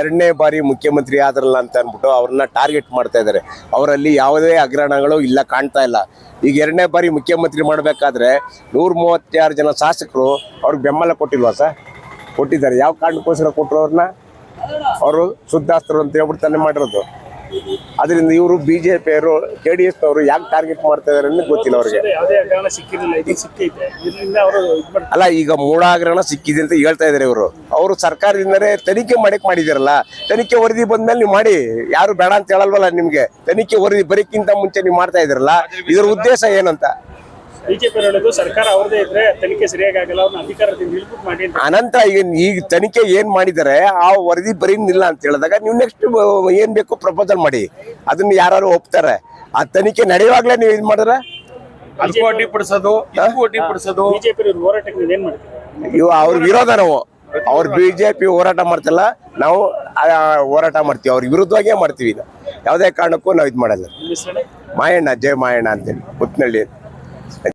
ಎರಡನೇ ಬಾರಿ ಮುಖ್ಯಮಂತ್ರಿ ಆದ್ರಲ್ಲ ಅಂತ ಅಂದ್ಬಿಟ್ಟು ಅವ್ರನ್ನ ಟಾರ್ಗೆಟ್ ಮಾಡ್ತಾ ಇದ್ದಾರೆ. ಅವರಲ್ಲಿ ಯಾವುದೇ ಅಗ್ರಹಣಗಳು ಇಲ್ಲ, ಕಾಣ್ತಾ ಇಲ್ಲ. ಈಗ ಎರಡನೇ ಬಾರಿ ಮುಖ್ಯಮಂತ್ರಿ ಮಾಡಬೇಕಾದ್ರೆ ನೂರ ಮೂವತ್ತಾರು ಜನ ಶಾಸಕರು ಅವ್ರಿಗೆ ಬೆಂಬಲ ಕೊಟ್ಟಿಲ್ವಾ ಸರ್? ಕೊಟ್ಟಿದ್ದಾರೆ. ಯಾವ ಕಾರಣಕ್ಕೋಸ್ಕರ ಕೊಟ್ಟರು ಅವ್ರನ್ನ? ಅವರು ಶುದ್ಧಾಸ್ತ್ರ ಅಂತ ಹೇಳ್ಬಿಟ್ಟು ತಾನೇ ಮಾಡಿರೋದು. ಅದರಿಂದ ಇವರು ಬಿ ಜೆ ಡಿ ಎಸ್ನವರು ಯಾಕೆ ಟಾರ್ಗೆಟ್ ಮಾಡ್ತಾ ಇದಾರೆ ಅನ್ನೋದು ಗೊತ್ತಿಲ್ಲ ಅವ್ರಿಗೆ. ಅಲ್ಲ ಈಗ ಮೂಢಾಗ್ರಹಣ ಸಿಕ್ಕಿದೆ ಅಂತ ಹೇಳ್ತಾ ಇದಾರೆ ಇವರು. ಅವರು ಸರ್ಕಾರದಿಂದಲೇ ತನಿಖೆ ಮಾಡಕ್ ಮಾಡಿದಿರಲ್ಲ ತನಿಖೆ ವರದಿ ಬಂದ್ಮೇಲೆ ನೀವು ಮಾಡಿ. ಯಾರು ಬೇಡ ಅಂತ ಹೇಳಲ್ವಲ್ಲ ನಿಮ್ಗೆ. ತನಿಖೆ ವರದಿ ಬರೀಕ್ಕಿಂತ ಮುಂಚೆ ನೀವು ಮಾಡ್ತಾ ಇದ್ರಲ್ಲ ಇದ್ರ ಉದ್ದೇಶ ಏನಂತ? ಬಿಜೆಪಿ ಹೇಳೋದು ಸರ್ಕಾರ ಅವ್ರದೇ ಇದ್ರೆ ತನಿಖೆ ಸರಿಯಾಗಿ ಆಗಲ್ಲ ಅವ್ರನ್ನ ಅಧಿಕಾರದಿಂದ ಇಳ್ಬಿಟ್ಟು ಮಾಡಿ ಅಂತ. ಅನಂತರ ಈಗ ಈಗ ತನಿಖೆ ಏನ್ ಮಾಡಿದ್ದಾರೆ ಆ ವರದಿ ಬರೀನಿಲ್ಲ ಅಂತ ಹೇಳಿದಾಗ ನೀವು ನೆಕ್ಸ್ಟ್ ಏನ್ ಬೇಕು ಪ್ರಪೋಸಲ್ ಮಾಡಿ. ಅದನ್ನ ಯಾರು ಒಪ್ತಾರೆ. ಆ ತನಿಖೆ ನಡೆಯುವಾಗ್ಲೇ ನೀವು ಇದು ಮಾಡಿದ್ರೆ? ಅದಕ್ಕೂ ಅಡ್ಡಿ ಪಡಿಸೋದು ಇದಕ್ಕೂ ಅಡ್ಡಿ ಪಡಿಸೋದು. ಬಿಜೆಪಿ ಹೋರಾಟಕ್ಕೆ ನೀವು ಏನ್ ಮಾಡ್ತೀವಿ ಇವು ಅವ್ರ ವಿರೋಧ ನಾವು. ಅವ್ರ ಬಿಜೆಪಿ ಹೋರಾಟ ಮಾಡ್ತಲ್ಲ ನಾವು ಆ, ಹೋರಾಟ ಮಾಡ್ತೀವಿ. ಅವ್ರ ವಿರುದ್ಧವಾಗೇ ಮಾಡ್ತೀವಿ ಇದು ಯಾವುದೇ ಕಾರಣಕ್ಕೂ ನಾವು ಇದು ಮಾಡಲ್ಲ. ಮಾಯಣ್ಣ ಜಯ ಮಾಯಣ್ಣ ಅಂತೇಳಿ ಉತ್ನಳ್ಳಿ